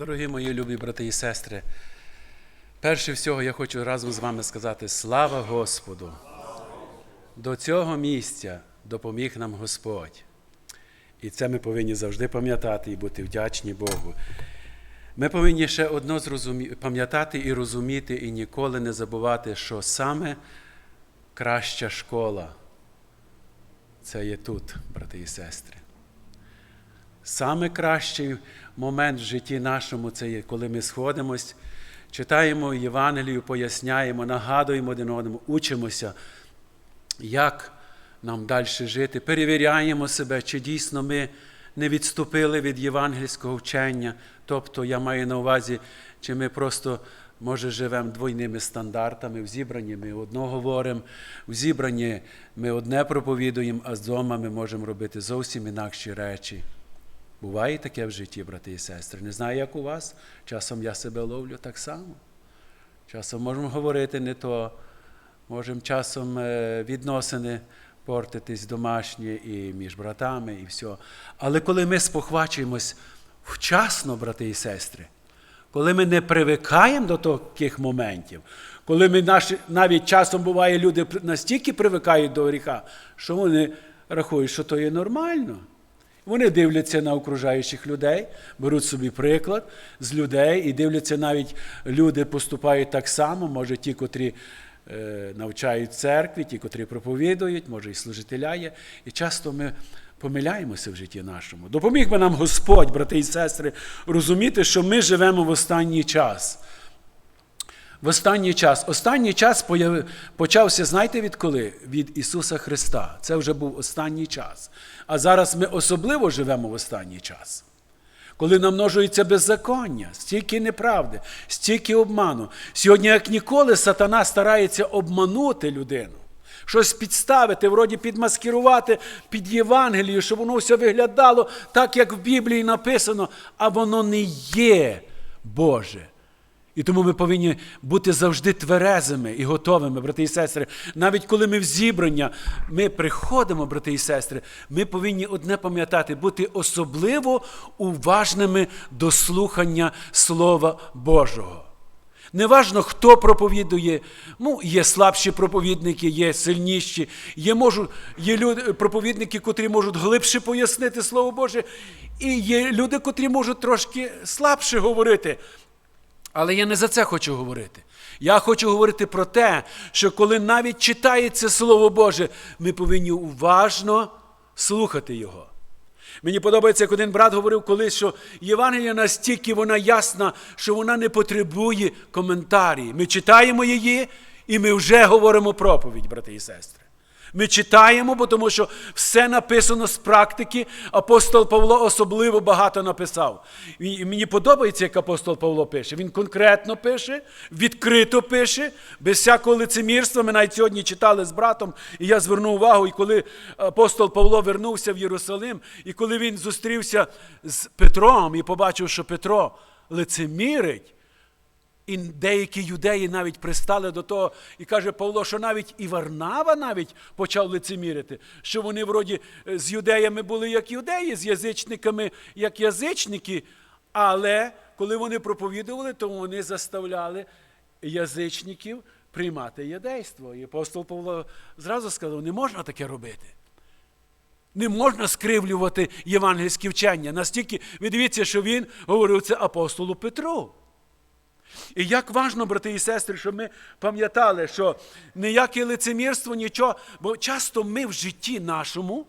Дорогі мої любі брати і сестри, перше всього я хочу разом з вами сказати слава Господу. До цього місця допоміг нам Господь. І це ми повинні завжди пам'ятати і бути вдячні Богу. Ми повинні ще одно зрозумі... пам'ятати і розуміти, і ніколи не забувати, що саме краща школа це є тут, брати і сестри. Саме кращий момент в житті нашому це є, коли ми сходимось, читаємо Євангелію, поясняємо, нагадуємо один одному, учимося, як нам далі жити, перевіряємо себе, чи дійсно ми не відступили від євангельського вчення. Тобто я маю на увазі, чи ми просто, може, живемо двойними стандартами. В зібранні ми одно говоримо, в зібранні ми одне проповідуємо, а з вдома ми можемо робити зовсім інакші речі. Буває таке в житті, брати і сестри. Не знаю, як у вас. Часом я себе ловлю так само. Часом можемо говорити не то, можемо часом е, відносини портитись домашні і між братами, і все. Але коли ми спохвачуємось вчасно, брати і сестри, коли ми не привикаємо до таких моментів, коли ми наші, навіть часом буває, люди настільки привикають до гріха, що вони рахують, що то є нормально. Вони дивляться на окружаючих людей, беруть собі приклад з людей і дивляться, навіть люди поступають так само, може ті, котрі е, навчають церкві, ті, котрі проповідують, може і служителя є. І часто ми помиляємося в житті нашому. Допоміг би нам Господь, брати і сестри, розуміти, що ми живемо в останній час. В останній час. Останній час почався, знаєте від коли? Від Ісуса Христа. Це вже був останній час. А зараз ми особливо живемо в останній час. Коли намножується беззаконня, стільки неправди, стільки обману. Сьогодні, як ніколи, сатана старається обманути людину. Щось підставити, вроді підмаскирувати під Євангелію, щоб воно все виглядало так, як в Біблії написано, а воно не є Боже. І тому ми повинні бути завжди тверезими і готовими, брати і сестри. Навіть коли ми в зібрання, ми приходимо, брати і сестри, ми повинні одне пам'ятати, бути особливо уважними до слухання Слова Божого. Неважно, хто проповідує, ну, є слабші проповідники, є сильніші, є, можу, є люди, проповідники, котрі можуть глибше пояснити Слово Боже, і є люди, котрі можуть трошки слабше говорити. Але я не за це хочу говорити. Я хочу говорити про те, що коли навіть читається Слово Боже, ми повинні уважно слухати Його. Мені подобається, як один брат говорив колись, що Євангелія настільки вона ясна, що вона не потребує коментарів. Ми читаємо її, і ми вже говоримо проповідь, брати і сестри. Ми читаємо, бо тому що все написано з практики. Апостол Павло особливо багато написав. І мені подобається, як апостол Павло пише. Він конкретно пише, відкрито пише, без всякого лицемірства. Ми навіть сьогодні читали з братом, і я звернув увагу, і коли апостол Павло вернувся в Єрусалим, і коли він зустрівся з Петром і побачив, що Петро лицемірить. І деякі юдеї навіть пристали до того, і каже Павло, що навіть і Варнава навіть почав лицемірити, що вони вроді е, з юдеями були як юдеї, з язичниками як язичники, але коли вони проповідували, то вони заставляли язичників приймати єдейство. І апостол Павло зразу сказав, не можна таке робити. Не можна скривлювати євангельське вчення. Настільки, ви дивіться, що він говорив це апостолу Петру. І як важно, брати і сестри, щоб ми пам'ятали, що ніяке лицемірство, нічого, бо часто ми в житті нашому,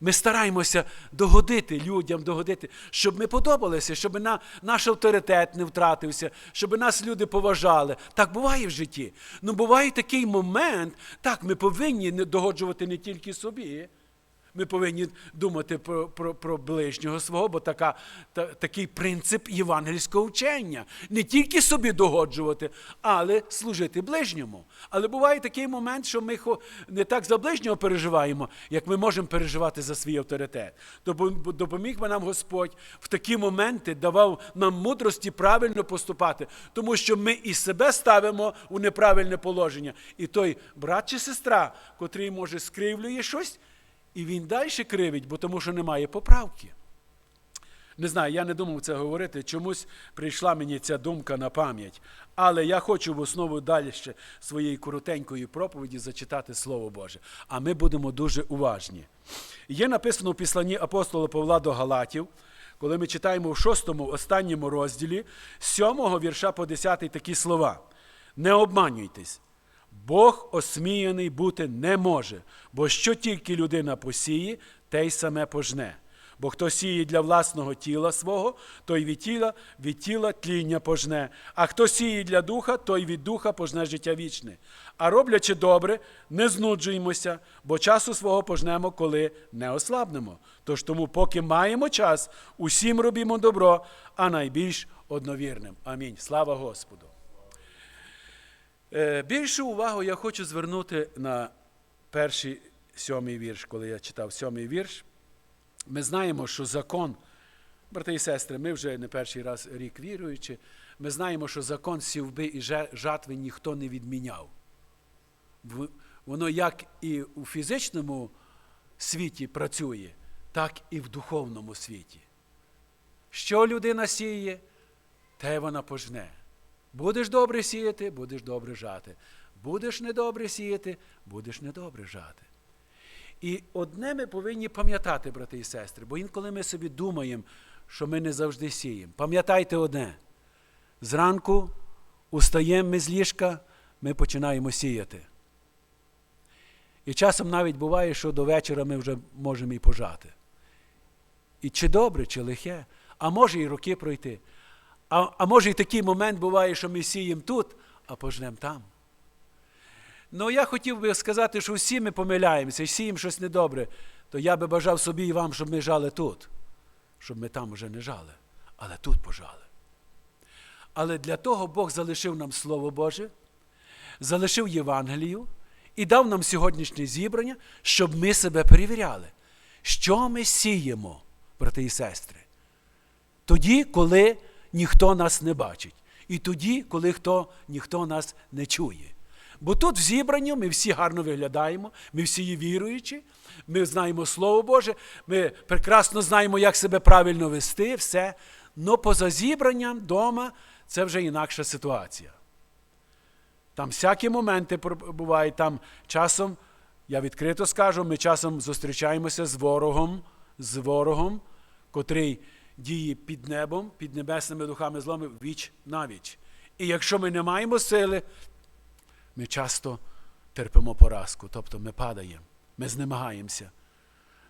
ми стараємося догодити людям, догодити, щоб ми подобалися, щоб на, наш авторитет не втратився, щоб нас люди поважали. Так буває в житті. Ну буває такий момент, так, ми повинні догоджувати не тільки собі. Ми повинні думати про про, про ближнього свого, бо така, та, такий принцип євангельського вчення. Не тільки собі догоджувати, але служити ближньому. Але буває такий момент, що ми не так за ближнього переживаємо, як ми можемо переживати за свій авторитет. Допоміг би нам Господь в такі моменти давав нам мудрості правильно поступати, тому що ми і себе ставимо у неправильне положення. І той брат чи сестра, котрий може скривлює щось. І він далі кривить, бо тому що немає поправки. Не знаю, я не думав це говорити. Чомусь прийшла мені ця думка на пам'ять. Але я хочу в основу далі ще своєї коротенької проповіді зачитати Слово Боже. А ми будемо дуже уважні. Є написано в післанні апостола Павла до Галатів, коли ми читаємо в шостому останньому розділі, з сьомого вірша по десятий такі слова. Не обманюйтесь. Бог осміяний бути не може, бо що тільки людина посіє, те й саме пожне. Бо хто сіє для власного тіла свого, той від тіла, від тіла тління пожне, а хто сіє для духа, той від духа пожне життя вічне. А роблячи добре, не знуджуємося, бо часу свого пожнемо, коли не ослабнемо. Тож тому, поки маємо час, усім робімо добро, а найбільш одновірним. Амінь. Слава Господу. Е, Більшу увагу я хочу звернути на перший сьомий вірш, коли я читав сьомий вірш. Ми знаємо, що закон, брати і сестри, ми вже не перший раз рік віруючи, ми знаємо, що закон сівби і жатви ніхто не відміняв. Воно як і у фізичному світі працює, так і в духовному світі. Що людина сіє, те вона пожне. Будеш добре сіяти, будеш добре жати. Будеш недобре сіяти, будеш недобре жати. І одне ми повинні пам'ятати, брати і сестри, бо інколи ми собі думаємо, що ми не завжди сіємо. Пам'ятайте одне: зранку устаємо ми з ліжка, ми починаємо сіяти. І часом навіть буває, що до вечора ми вже можемо і пожати. І чи добре, чи лихе, а може і роки пройти. А, а може і такий момент буває, що ми сіємо тут, а пожнемо там. Ну, я хотів би сказати, що всі ми помиляємося і сіємо щось недобре, то я би бажав собі і вам, щоб ми жали тут, щоб ми там уже не жали, але тут пожали. Але для того Бог залишив нам Слово Боже, залишив Євангелію і дав нам сьогоднішнє зібрання, щоб ми себе перевіряли, що ми сіємо, брати і сестри. Тоді, коли ніхто нас не бачить, і тоді, коли хто, ніхто нас не чує. Бо тут в зібранні ми всі гарно виглядаємо, ми всі є віруючі, ми знаємо Слово Боже, ми прекрасно знаємо, як себе правильно вести, все. Но поза зібранням вдома це вже інакша ситуація. Там всякі моменти бувають, там часом, я відкрито скажу, ми часом зустрічаємося з ворогом, з ворогом, котрий діє під небом, під небесними духами зломи віч навіч. І якщо ми не маємо сили, ми часто терпимо поразку, тобто ми падаємо, ми знемагаємося,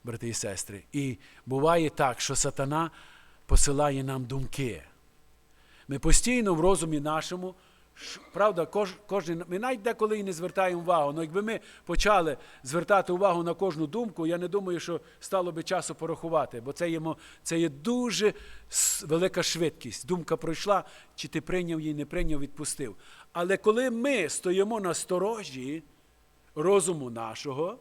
брати і сестри. І буває так, що сатана посилає нам думки. Ми постійно в розумі нашому, правда, кож, кожен, ми навіть деколи і не звертаємо увагу. Але якби ми почали звертати увагу на кожну думку, я не думаю, що стало би часу порахувати, бо це є, це є дуже велика швидкість. Думка пройшла, чи ти прийняв її, не прийняв, відпустив. Але коли ми стоїмо на сторожі розуму нашого,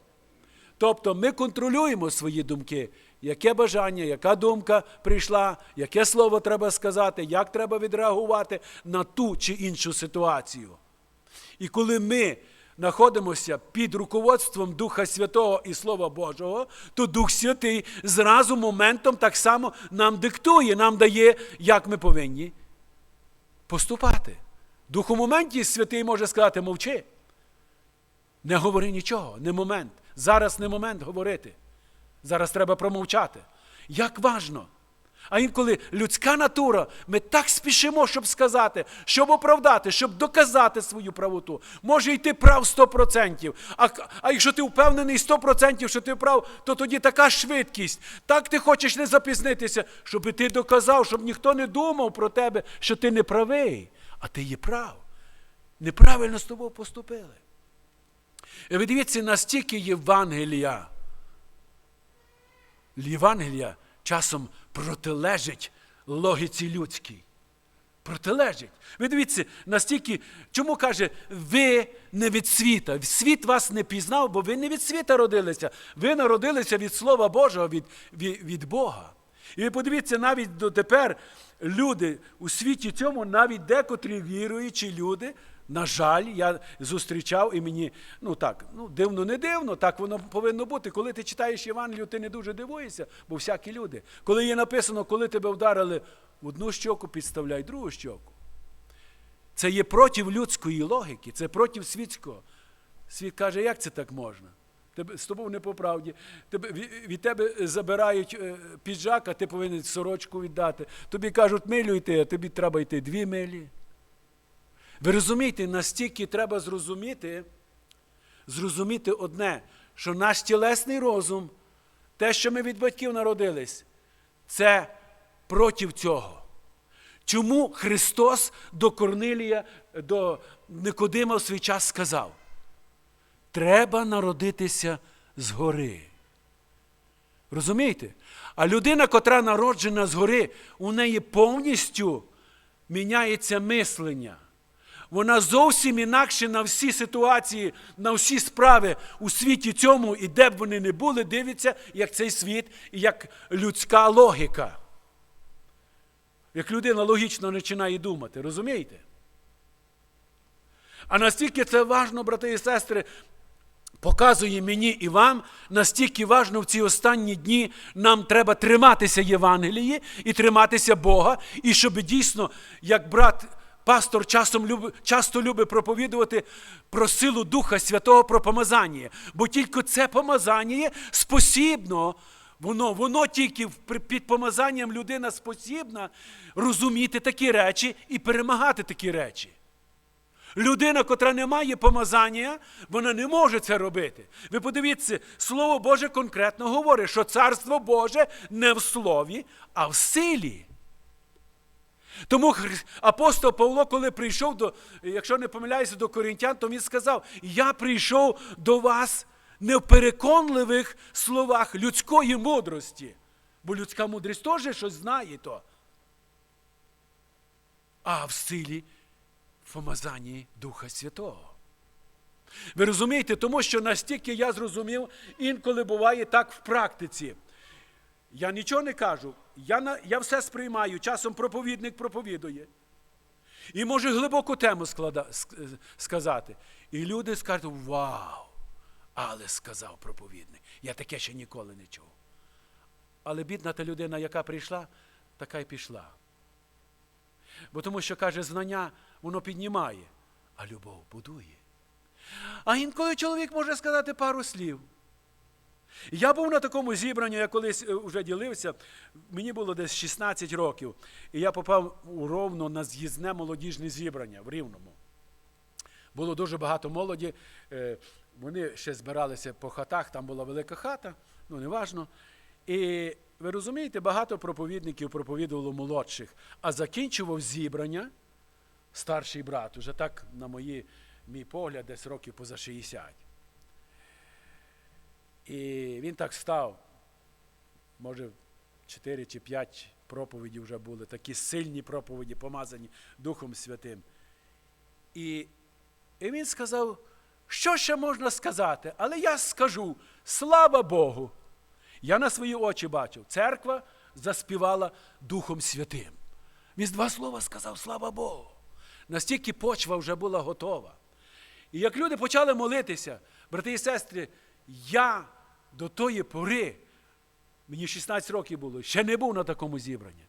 Тобто ми контролюємо свої думки, яке бажання, яка думка прийшла, яке слово треба сказати, як треба відреагувати на ту чи іншу ситуацію. І коли ми знаходимося під руководством Духа Святого і Слова Божого, то Дух Святий зразу моментом так само нам диктує, нам дає, як ми повинні поступати. Дух у моменті святий може сказати, мовчи. Не говори нічого, не момент. Зараз не момент говорити. Зараз треба промовчати. Як важно. А інколи людська натура, ми так спішимо, щоб сказати, щоб оправдати, щоб доказати свою правоту. Може, й ти прав 100%. А, а якщо ти впевнений 100%, що ти прав, то тоді така швидкість. Так ти хочеш не запізнитися, щоб ти доказав, щоб ніхто не думав про тебе, що ти не правий, а ти є прав. Неправильно з тобою поступили. І ви дивіться, настільки Євангелія. Євангелія часом протилежить логіці людській. Протилежить. Ви дивіться, настільки, чому каже, ви не від світа. Світ вас не пізнав, бо ви не від світа родилися. Ви народилися від Слова Божого, від, від, від Бога. І ви подивіться, навіть дотепер люди у світі цьому, навіть декотрі віруючі люди, На жаль, я зустрічав і мені, ну так, ну дивно, не дивно, так воно повинно бути. Коли ти читаєш Євангелію, ти не дуже дивуєшся, бо всякі люди. Коли є написано, коли тебе вдарили в одну щоку, підставляй другу щоку. Це є проти людської логіки, це проти світського. Світ каже, як це так можна? Тебе, з тобою не по правді. Тебе, від, тебе забирають е, піджак, а ти повинен сорочку віддати. Тобі кажуть, милю йти, а тобі треба йти дві милі. Ви розумієте, настільки треба зрозуміти, зрозуміти одне, що наш тілесний розум, те, що ми від батьків народились, це проти цього. Чому Христос до Корнилія, до Никодима в свій час сказав? Треба народитися згори. Розумієте? А людина, котра народжена згори, у неї повністю міняється мислення. Вона зовсім інакше на всі ситуації, на всі справи у світі цьому, і де б вони не були, дивиться, як цей світ як людська логіка. Як людина логічно починає думати, розумієте? А настільки це важно, брати і сестри, показує мені і вам, настільки важно в ці останні дні нам треба триматися Євангелії і триматися Бога, і щоб дійсно, як брат пастор часом люб, часто любить проповідувати про силу Духа Святого про помазання. Бо тільки це помазання спосібно. Воно, воно тільки під помазанням людина спосібна розуміти такі речі і перемагати такі речі. Людина, котра не має помазання, вона не може це робити. Ви подивіться, Слово Боже конкретно говорить, що Царство Боже не в слові, а в силі. Тому апостол Павло, коли прийшов до, якщо не помиляюся, до корінтян, то він сказав: Я прийшов до вас не в переконливих словах людської мудрості. Бо людська мудрість теж щось знає то. А в силі в помазанні Духа Святого. Ви розумієте, тому що настільки я зрозумів, інколи буває так в практиці. Я нічого не кажу, я, я все сприймаю, часом проповідник проповідує. І може глибоку тему склада, сказати. І люди скажуть, вау! Але сказав проповідник. Я таке ще ніколи не чув. Але бідна та людина, яка прийшла, така й пішла. Бо тому що каже, знання воно піднімає, а любов будує. А інколи чоловік може сказати пару слів. Я був на такому зібранні, я колись е, вже ділився, мені було десь 16 років, і я попав у ровно на з'їзне молодіжне зібрання в Рівному. Було дуже багато молоді. е, Вони ще збиралися по хатах, там була велика хата, ну неважно. І ви розумієте, багато проповідників проповідувало молодших, а закінчував зібрання старший брат, уже так, на мої, мій погляд, десь років поза 60. І він так став, може, 4 чи 5 проповідей вже були, такі сильні проповіді, помазані Духом Святим. І, і він сказав, що ще можна сказати, але я скажу, слава Богу. Я на свої очі бачив, церква заспівала Духом Святим. Він з два слова сказав, слава Богу. Настільки почва вже була готова. І як люди почали молитися, брати і сестри, я до тої пори, мені 16 років було, ще не був на такому зібранні.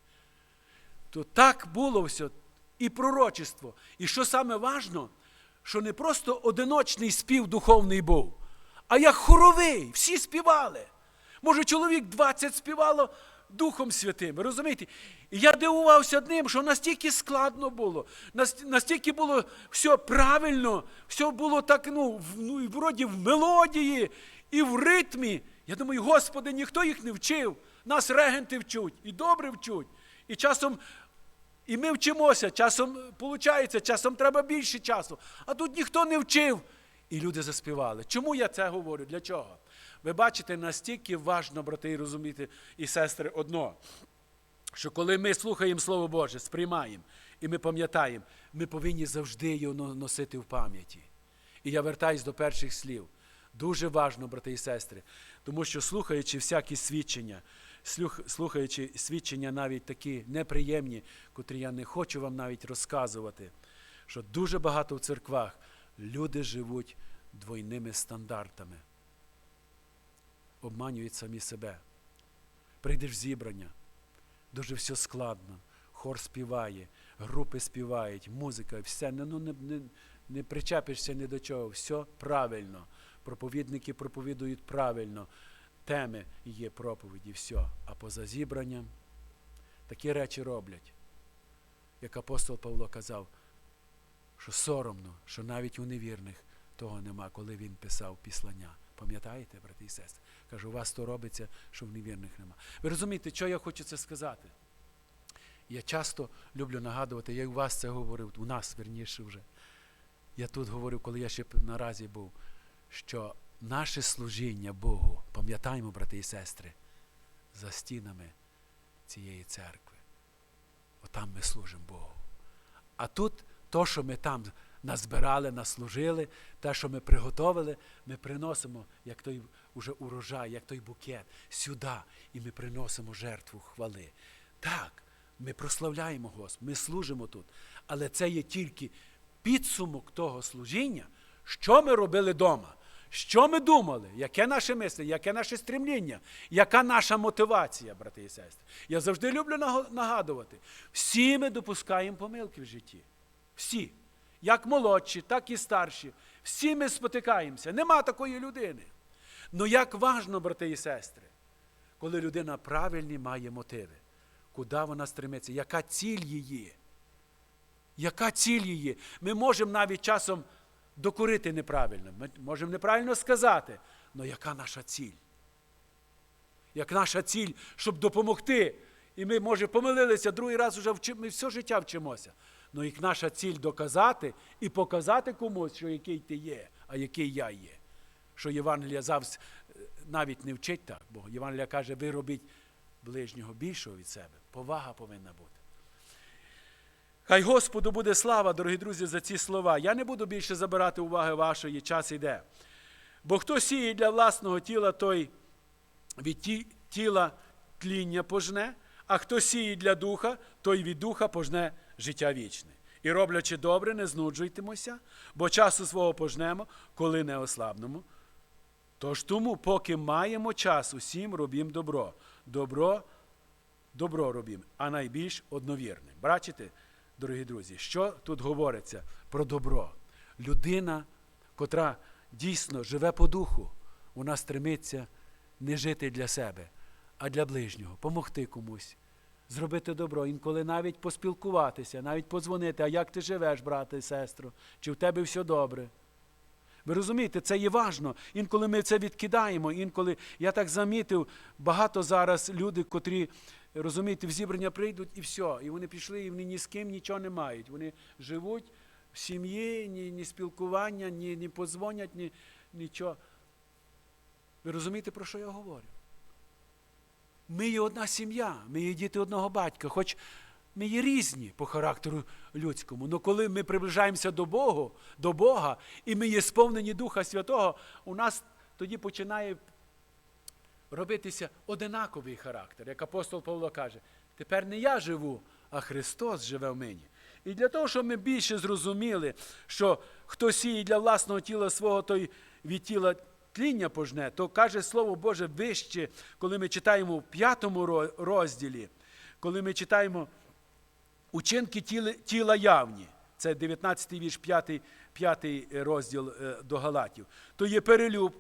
То так було все, і пророчество. І що саме важно, що не просто одиночний спів духовний був, а як хоровий, всі співали. Може, чоловік 20 співало Духом Святим. Розумієте? І я дивувався одним, що настільки складно було, настільки було все правильно, все було так, ну, в, ну вроді в мелодії, і в ритмі. Я думаю, Господи, ніхто їх не вчив. Нас регенти вчуть, і добре вчуть. І часом і ми вчимося, часом виходить, часом треба більше часу. А тут ніхто не вчив. І люди заспівали. Чому я це говорю? Для чого? Ви бачите, настільки важно, брати і розуміти, і сестри, одно, що коли ми слухаємо Слово Боже, сприймаємо і ми пам'ятаємо, ми повинні завжди його носити в пам'яті. І я вертаюсь до перших слів. Дуже важно, брати і сестри, тому що слухаючи всякі свідчення, слухаючи свідчення навіть такі неприємні, котрі я не хочу вам навіть розказувати, що дуже багато в церквах люди живуть двойними стандартами, обманюють самі себе. Прийдеш в зібрання, дуже все складно. Хор співає, групи співають, музика, все. Ну, не, не, не причепишся ні до чого, все правильно. Проповідники проповідують правильно, теми є проповіді, все. А поза зібранням такі речі роблять. Як апостол Павло казав, що соромно, що навіть у невірних того нема, коли він писав післання. Пам'ятаєте, брати і сестри? Каже, у вас то робиться, що в невірних нема. Ви розумієте, що я хочу це сказати? Я часто люблю нагадувати, я і у вас це говорив, у нас верніше вже. Я тут говорив, коли я ще наразі був, що наше служіння Богу, пам'ятаємо, брати і сестри, за стінами цієї церкви. Отам ми служимо Богу. А тут то, що ми там назбирали, наслужили, те, що ми приготовили, ми приносимо, як той уже урожай, як той букет, сюди, і ми приносимо жертву хвали. Так, ми прославляємо Господа, ми служимо тут. Але це є тільки підсумок того служіння, що ми робили вдома. Що ми думали? Яке наше мислення, яке наше стремління, яка наша мотивація, брати і сестри? Я завжди люблю нагадувати. Всі ми допускаємо помилки в житті. Всі. Як молодші, так і старші. Всі ми спотикаємося. Нема такої людини. Ну як важно, брати і сестри, коли людина правильні має мотиви, куди вона стремиться, яка ціль її? Яка ціль її? Ми можемо навіть часом докорити неправильно, ми можемо неправильно сказати, але яка наша ціль? Як наша ціль, щоб допомогти. І ми, може, помилилися, другий раз вже вчи, ми все життя вчимося. Ну як наша ціль доказати і показати комусь, що який ти є, а який я є. Що Євангелія завжди навіть не вчить так, бо Євангелія каже, ви робіть ближнього більшого від себе. Повага повинна бути. Хай Господу буде слава, дорогі друзі, за ці слова. Я не буду більше забирати уваги вашої, час іде. Бо хто сіє для власного тіла, той від ті- тіла тління пожне, а хто сіє для духа, той від духа пожне життя вічне. І роблячи добре, не знуджуйтемося, бо часу свого пожнемо, коли не ослабнемо. Тож тому, поки маємо час, усім робім добро. Добро, добро робім, а найбільш одновірне. Бачите, дорогі друзі, що тут говориться про добро? Людина, котра дійсно живе по духу, вона стремиться не жити для себе, а для ближнього, помогти комусь, зробити добро, інколи навіть поспілкуватися, навіть подзвонити, а як ти живеш, брате і сестро, чи в тебе все добре. Ви розумієте, це є важно. Інколи ми це відкидаємо. Інколи я так замітив, багато зараз люди, котрі розумієте, в зібрання прийдуть і все. І вони пішли, і вони ні з ким нічого не мають. Вони живуть в сім'ї, ні, ні спілкування, ні, ні подзвонять, ні нічого. Ви розумієте, про що я говорю? Ми є одна сім'я, ми є діти одного батька, хоч ми є різні по характеру людському. Але коли ми приближаємося до Бога, до Бога, і ми є сповнені Духа Святого, у нас тоді починає робитися одинаковий характер. Як апостол Павло каже, тепер не я живу, а Христос живе в мені. І для того, щоб ми більше зрозуміли, що хто сіє для власного тіла свого, той від тіла тління пожне, то каже Слово Боже вище, коли ми читаємо в п'ятому розділі, коли ми читаємо учинки тіла, тіла явні. Це 19 вірш, 5, 5 розділ е, до Галатів. То є перелюб,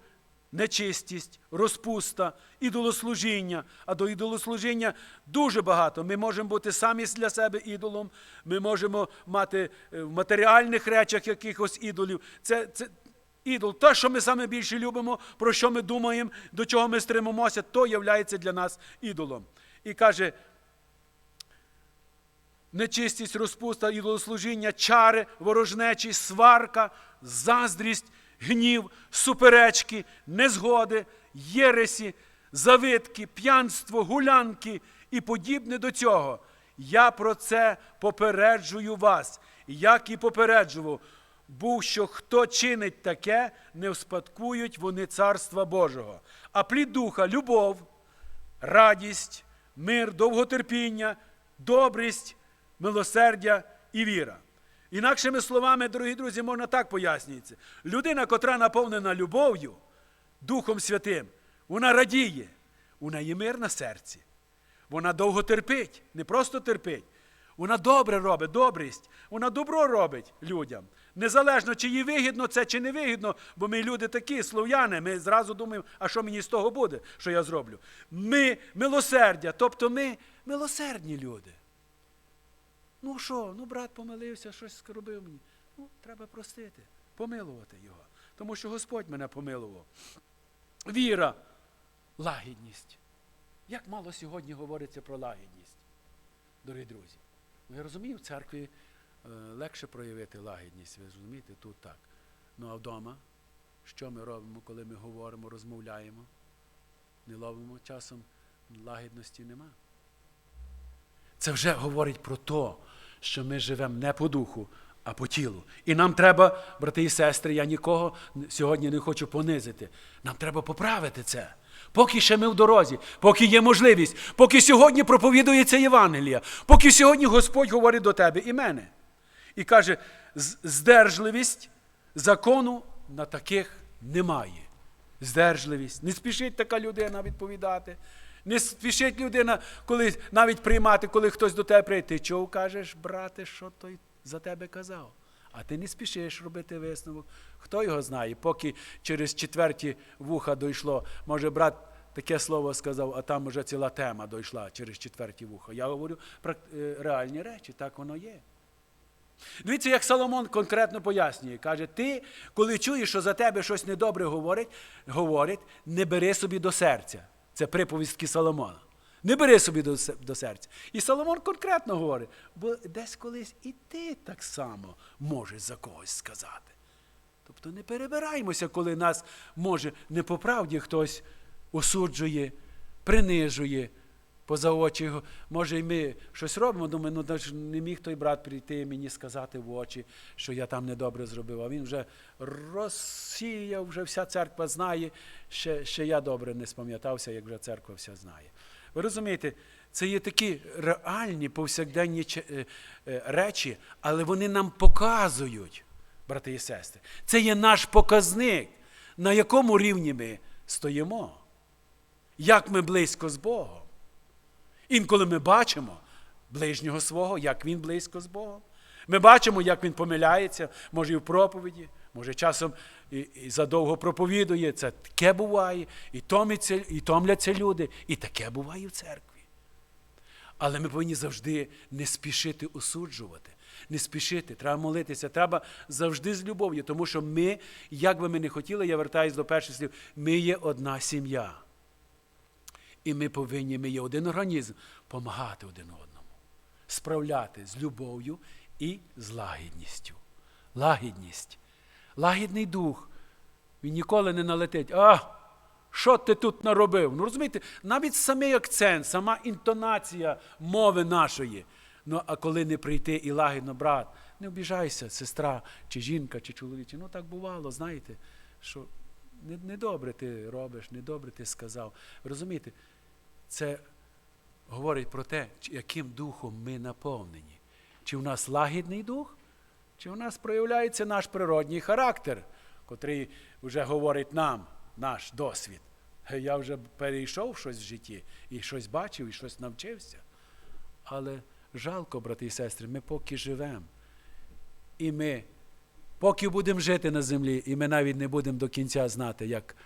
нечистість, розпуста, ідолослужіння. А до ідолослужіння дуже багато. Ми можемо бути самі для себе ідолом, ми можемо мати е, в матеріальних речах якихось ідолів. Це, це ідол, те, що ми саме більше любимо, про що ми думаємо, до чого ми стремимося, то є для нас ідолом. І каже, нечистість, розпуста, ідолослужіння, чари, ворожнечі, сварка, заздрість, гнів, суперечки, незгоди, єресі, завитки, п'янство, гулянки і подібне до цього. Я про це попереджую вас, як і попереджував, був, що хто чинить таке, не вспадкують вони Царства Божого. А плід духа любов, радість, мир, довготерпіння, добрість, милосердя і віра. Інакшими словами, дорогі друзі, можна так пояснюється. Людина, котра наповнена любов'ю, Духом Святим, вона радіє, у неї мир на серці. Вона довго терпить, не просто терпить. Вона добре робить, добрість. Вона добро робить людям. Незалежно, чи їй вигідно це, чи не вигідно, бо ми люди такі, слов'яни, ми зразу думаємо, а що мені з того буде, що я зроблю. Ми милосердя, тобто ми милосердні люди. Ну що, ну брат помилився, щось скоробив мені. Ну, треба простити, помилувати його. Тому що Господь мене помилував. Віра, лагідність. Як мало сьогодні говориться про лагідність, дорогі друзі. Ну, я розумію, в церкві е, легше проявити лагідність, ви розумієте, тут так. Ну а вдома, що ми робимо, коли ми говоримо, розмовляємо? Не ловимо часом, лагідності нема. Це вже говорить про те, що ми живемо не по духу, а по тілу. І нам треба, брати і сестри, я нікого сьогодні не хочу понизити. Нам треба поправити це. Поки ще ми в дорозі, поки є можливість, поки сьогодні проповідується Євангелія, поки сьогодні Господь говорить до тебе і мене. І каже, здержливість закону на таких немає. Здержливість. Не спішить така людина відповідати. Не спішить людина, коли навіть приймати, коли хтось до тебе прийде. Ти чого кажеш, брате, що той за тебе казав? А ти не спішиш робити висновок. Хто його знає, поки через четверті вуха дійшло, може брат таке слово сказав, а там вже ціла тема дійшла через четверті вуха. Я говорю про е, реальні речі, так воно є. Дивіться, як Соломон конкретно пояснює. Каже, ти, коли чуєш, що за тебе щось недобре говорить, говорить, не бери собі до серця. Це приповістки Соломона. Не бери собі до, до серця. І Соломон конкретно говорить, бо десь колись і ти так само можеш за когось сказати. Тобто не перебираємося, коли нас може не по правді хтось осуджує, принижує, поза очі. Може, і ми щось робимо, думаю, ну не міг той брат прийти мені сказати в очі, що я там недобре зробив. А він вже розсіяв, вже вся церква знає, ще, ще я добре не спам'ятався, як вже церква вся знає. Ви розумієте, це є такі реальні повсякденні е, е, речі, але вони нам показують, брати і сестри. Це є наш показник, на якому рівні ми стоїмо, як ми близько з Богом. Інколи ми бачимо ближнього свого, як він близько з Богом. Ми бачимо, як він помиляється, може і в проповіді, може часом і, і задовго проповідує. Це таке буває, і, томиться, і томляться люди, і таке буває в церкві. Але ми повинні завжди не спішити осуджувати, не спішити, треба молитися, треба завжди з любов'ю, тому що ми, як би ми не хотіли, я вертаюсь до перших слів, ми є одна сім'я. І ми повинні, ми є один організм, допомагати один одному, справляти з любов'ю і з лагідністю. Лагідність. Лагідний дух. Він ніколи не налетить. А, що ти тут наробив? Ну розумієте, навіть самий акцент, сама інтонація мови нашої. Ну, а коли не прийти і лагідно, брат, не обіжайся, сестра, чи жінка, чи чоловіче. Ну так бувало, знаєте, що недобре ти робиш, недобре ти сказав. Розумієте, це говорить про те, яким духом ми наповнені. Чи в нас лагідний дух, чи в нас проявляється наш природній характер, котрий вже говорить нам, наш досвід. Е, Я вже перейшов щось в житті, і щось бачив, і щось навчився. Але жалко, брати і сестри, ми поки живемо. І ми, поки будемо жити на землі, і ми навіть не будемо до кінця знати, як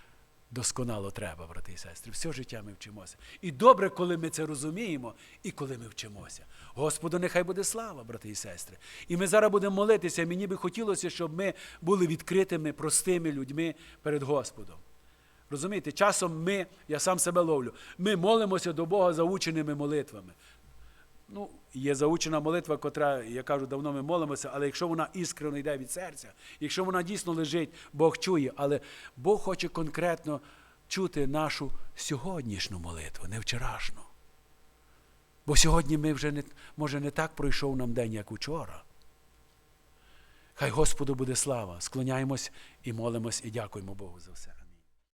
досконало треба, брати і сестри. Все життя ми вчимося. І добре, коли ми це розуміємо, і коли ми вчимося. Господу, нехай буде слава, брати і сестри. І ми зараз будемо молитися. Мені би хотілося, щоб ми були відкритими, простими людьми перед Господом. Розумієте, часом ми, я сам себе ловлю, ми молимося до Бога заученими молитвами. Ну, є заучена молитва, котра, я кажу, давно ми молимося, але якщо вона іскрено йде від серця, якщо вона дійсно лежить, Бог чує, але Бог хоче конкретно чути нашу сьогоднішню молитву, не вчорашню. Бо сьогодні ми вже не, може не так пройшов нам день, як учора. Хай Господу буде слава. Склоняємось і молимось, і дякуємо Богу за все.